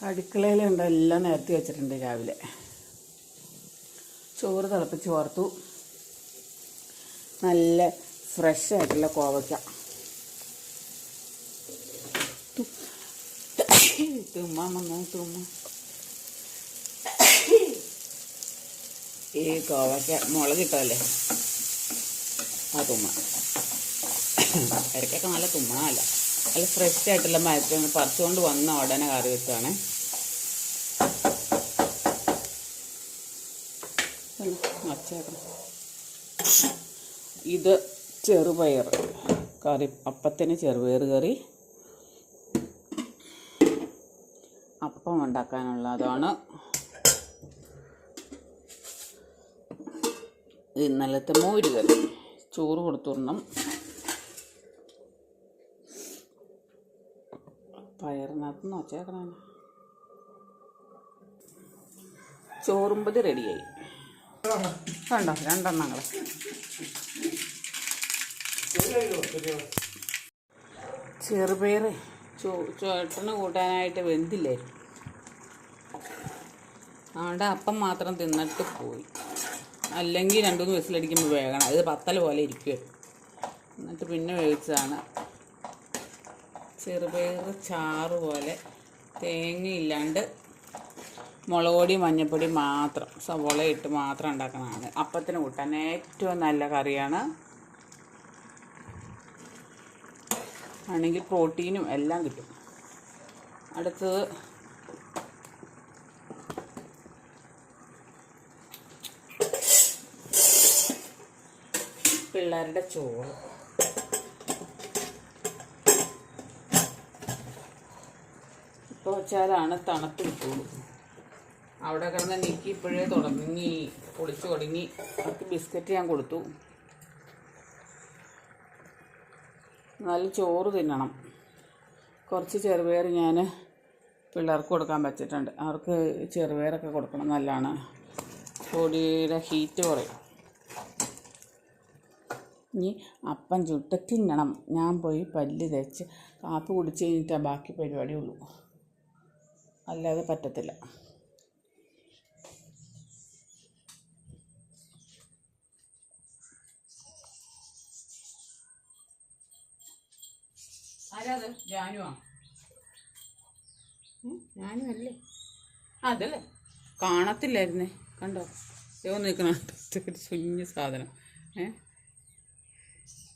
അടുക്കളയിലുണ്ട് എല്ലാം നിരത്തി വെച്ചിട്ടുണ്ട് രാവിലെ. ചോറ് തിളപ്പിച്ച് ഓർത്തു നല്ല ഫ്രഷ് ആയിട്ടുള്ള കോവയ്ക്ക. തുമ്മാൻ തുമ്മ ഈ കോവയ്ക്ക മുളകിട്ടല്ലേ ആ തുമ്മ ഇടയ്ക്കൊക്കെ നല്ല തുമ്മണമല്ല നല്ല ഫ്രഷ് ആയിട്ടുള്ള മരത്തിൽ പറിച്ചുകൊണ്ട് വന്ന ഉടനെ കറി വെച്ചാണ് ഇത് ചെറുപയർ കറി അപ്പത്തിന് ചെറുപയർ കറി. അപ്പം ഉണ്ടാക്കാനുള്ളതാണ്. ഇത് ഇന്നലത്തെ മോര് കറി. ചോറ് കൊടുത്തുടണം. പയറിനകത്ത് നിന്ന് ചോറുമ്പത് റെഡിയായി. കണ്ടോ? രണ്ടെണ്ണങ്ങൾ ചെറുപയർ ചോ ചേട്ടന് കൂട്ടാനായിട്ട് വെന്തില്ലായിരുന്നു. അവിടെ അപ്പം മാത്രം തിന്നിട്ട് പോയി. അല്ലെങ്കിൽ രണ്ടു മൂന്ന് വിസിലടിക്കുമ്പോൾ വേഗണം. ഇത് പത്തൽ പോലെ ഇരിക്കുമായിരുന്നു എന്നിട്ട് പിന്നെ വേവിച്ചതാണ്. ചെറുപയർ ചാറ് പോലെ തേങ്ങയില്ലാണ്ട് മുളക് പൊടി മഞ്ഞൾപ്പൊടി മാത്രം സവോള ഇട്ട് മാത്രം ഉണ്ടാക്കുന്നതാണ്. അപ്പത്തിന് കൂട്ടാൻ ഏറ്റവും നല്ല കറിയാണ്. ആണെങ്കിൽ പ്രോട്ടീനും എല്ലാം കിട്ടും. അടുത്തത് പിള്ളേരുടെ ചോറ്. വെച്ചാലാണ് തണുത്ത് കിട്ടുള്ളൂ അവിടെ കിടന്ന് നീക്കി ഇപ്പോഴേ തുടങ്ങി പൊളിച്ചു തുടങ്ങി. അവർക്ക് ബിസ്ക്കറ്റ് ഞാൻ കൊടുത്തു. നല്ല ചോറ് തിന്നണം. കുറച്ച് ചെറുപയർ ഞാൻ പിള്ളേർക്ക് കൊടുക്കാൻ പറ്റിയിട്ടുണ്ട് അവർക്ക് ചെറുപയറൊക്കെ കൊടുക്കണം നല്ലതാണ്. പൊടിയുടെ ഹീറ്റ് കുറയും. ഇനി അപ്പം ചുട്ട് തിന്നണം. ഞാൻ പോയി പല്ല് തേച്ച് കാപ്പി കുടിച്ച് കഴിഞ്ഞിട്ടാണ് ബാക്കി പരിപാടിയുള്ളൂ. അല്ലാതെ പറ്റത്തില്ല. ആരാത്? ജാനുവാ? ഞാനും അല്ലേ? അതല്ലേ. കാണത്തില്ലായിരുന്നേ. കണ്ടോ? യോ നിൽക്കണ കുഞ്ഞു സാധനം. ഏ?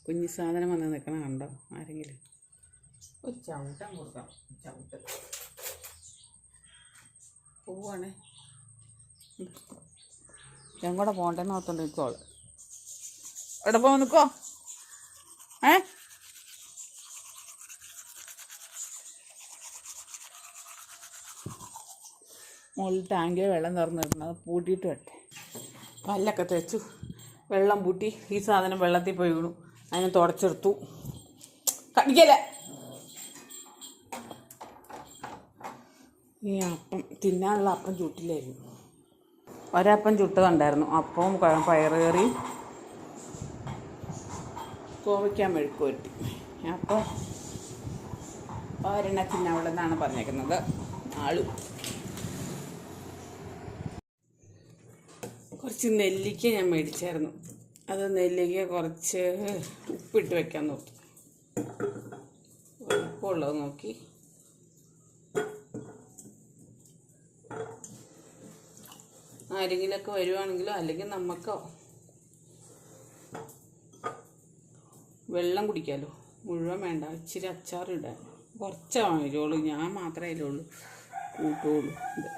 കുഞ്ഞു സാധനം വന്ന് നിൽക്കണ കണ്ടോ? ആരെങ്കിലും? ഒരു ചവിട്ടം കൊടുക്കാം ചവിട്ട്. പോവാണേ. ഞാൻ കൂടെ പോകണ്ടെന്ന് ഓർത്തോണ്ട് നിൽക്കോൾ എവിടെ പോകാൻ നിൽക്കോ ഏ? മുകളിൽ ടാങ്കിൽ വെള്ളം നിറഞ്ഞിരുന്നത് പൂട്ടിയിട്ട് വരട്ടെ. പല്ലൊക്കെ തേച്ചു വെള്ളം പൂട്ടി ഈ സാധനം വെള്ളത്തിൽ പോയി വീണു. അതിനെ തുടച്ചെടുത്തു. കടിക്കല ഈ അപ്പം തിന്നാനുള്ള അപ്പം ചുട്ടില്ലായിരുന്നു ഒരപ്പം ചുട്ടതുണ്ടായിരുന്നു. അപ്പവും പയറുകറി കോവയ്ക്കാൻ മെഴുക്ക് പറ്റി അപ്പം ഒരെണ്ണ തിന്നാവിടെ നിന്നാണ് പറഞ്ഞേക്കുന്നത് ആളു. കുറച്ച് നെല്ലിക്ക ഞാൻ മേടിച്ചായിരുന്നു. അത് നെല്ലിക്ക കുറച്ച് ഉപ്പിട്ട് വെക്കാൻ നോക്കി. ഉപ്പുള്ളത് നോക്കി. ആരെങ്കിലുമൊക്കെ വരുവാണെങ്കിലോ അല്ലെങ്കിൽ നമുക്കോ വെള്ളം കുടിക്കാമല്ലോ മുഴുവൻ വേണ്ട ഇച്ചിരി അച്ചാർ ഇടാൻ. കുറച്ചേ വരുള്ളൂ ഞാൻ മാത്രമേ അതിലുള്ളൂ കൂട്ടുള്ളൂ ഇത്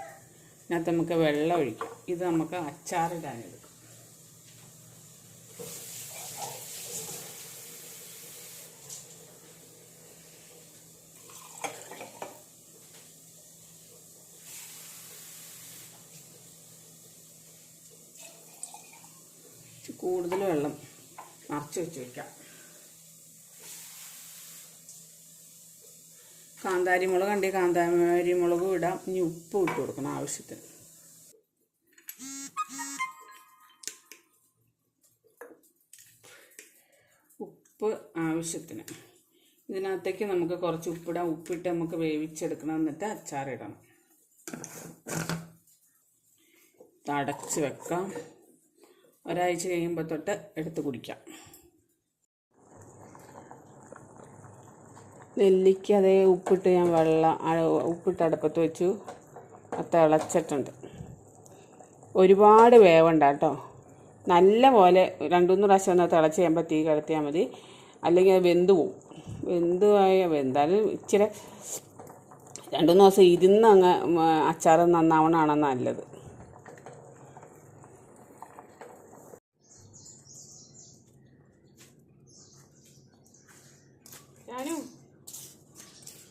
ഇതിനകത്ത് നമുക്ക് വെള്ളം ഒഴിക്കാം. ഇത് നമുക്ക് അച്ചാറിടാനെടുക്കും കൂടുതൽ വെള്ളം നിറച്ച് വെച്ച് വയ്ക്കാം കാന്താരി മുളക് ഉണ്ടെങ്കിൽ കാന്താരി മുളകും ഇടാം. ഇനി ഉപ്പ് ഇട്ട് കൊടുക്കണം ആവശ്യത്തിന്. ഉപ്പ് ആവശ്യത്തിന്. ഇതിനകത്തേക്ക് നമുക്ക് കുറച്ച് ഉപ്പിടാം. ഉപ്പിട്ട് നമുക്ക് വേവിച്ചെടുക്കണം. എന്നിട്ട് അച്ചാറിടണം. അടച്ച് വെക്കാം. ഒരാഴ്ച കഴിയുമ്പോൾ തൊട്ട് എടുത്ത് കുടിക്കാം. നെല്ലിക്ക അതേ ഉപ്പിട്ട് ഞാൻ വെള്ളം ഉപ്പിട്ട് അടുപ്പത്ത് വെച്ചു. തിളച്ചിട്ടുണ്ട്. ഒരുപാട് വേവുണ്ട് കേട്ടോ. നല്ല പോലെ രണ്ടു മൂന്ന് പ്രാവശ്യം ഒന്ന് തിളച്ച് കഴിയുമ്പോൾ തീ കിടത്തിയാൽ മതി. അല്ലെങ്കിൽ അത് വെന്ത് പോവും. വെന്ത് പോയ വെന്താലും ഇച്ചിരി രണ്ടു മൂന്ന് ദിവസം ഇരുന്ന് അങ്ങ് അച്ചാർ നന്നാവണമാണ് നല്ലത്. Sério?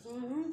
Uhum.